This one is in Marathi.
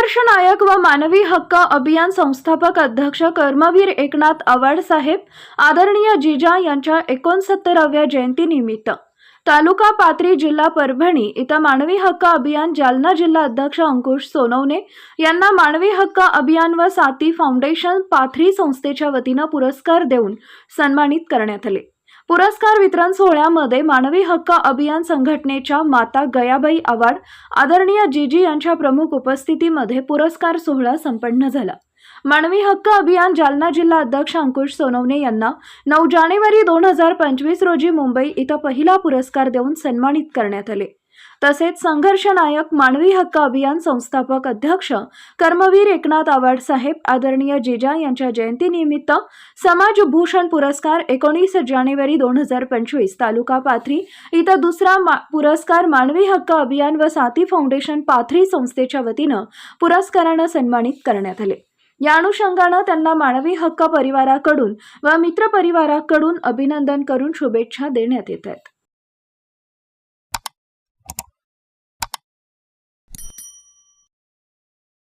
संघर्ष नायक व मानवी हक्क अभियान संस्थापक अध्यक्ष कर्मवीर एकनाथ आवाड साहेब आदरणीय जिजा यांच्या एकोणसत्तराव्या जयंतीनिमित्त. तालुका पाथरी जिल्हा परभणी इथं मानवी हक्क अभियान जालना जिल्हा अध्यक्ष अंकुश सोनवणे यांना मानवी हक्क अभियान व साथी फाउंडेशन पाथरी संस्थेच्या वतीनं पुरस्कार देऊन सन्मानित करण्यात आले. पुरस्कार वितरण सोहळ्यामध्ये मानवी हक्क अभियान संघटनेच्या माता गयाबाई आवाड आदरणीय जीजी यांच्या प्रमुख उपस्थितीमध्ये पुरस्कार सोहळा संपन्न झाला. मानवी हक्क अभियान जालना जिल्हा अध्यक्ष अंकुश सोनवणे यांना नऊ जानेवारी दोन हजार पंचवीस रोजी मुंबई इथं पहिला पुरस्कार देऊन सन्मानित करण्यात आले. तसेच संघर्ष नायक मानवी हक्क अभियान संस्थापक अध्यक्ष कर्मवीर एकनाथ आव्हाड साहेब आदरणीय जिजा यांच्या जयंतीनिमित्त समाजभूषण पुरस्कार एकोणीस जानेवारी दोन हजार पंचवीस तालुका पाथरी इथं दुसरा मा पुरस्कार मानवी हक्क अभियान व साथी फाउंडेशन पाथरी संस्थेच्या वतीनं पुरस्कारानं सन्मानित करण्यात आले. या अनुषंगानं त्यांना मानवी हक्क परिवाराकडून व मित्र परिवाराकडून अभिनंदन करून शुभेच्छा देण्यात येत आहेत.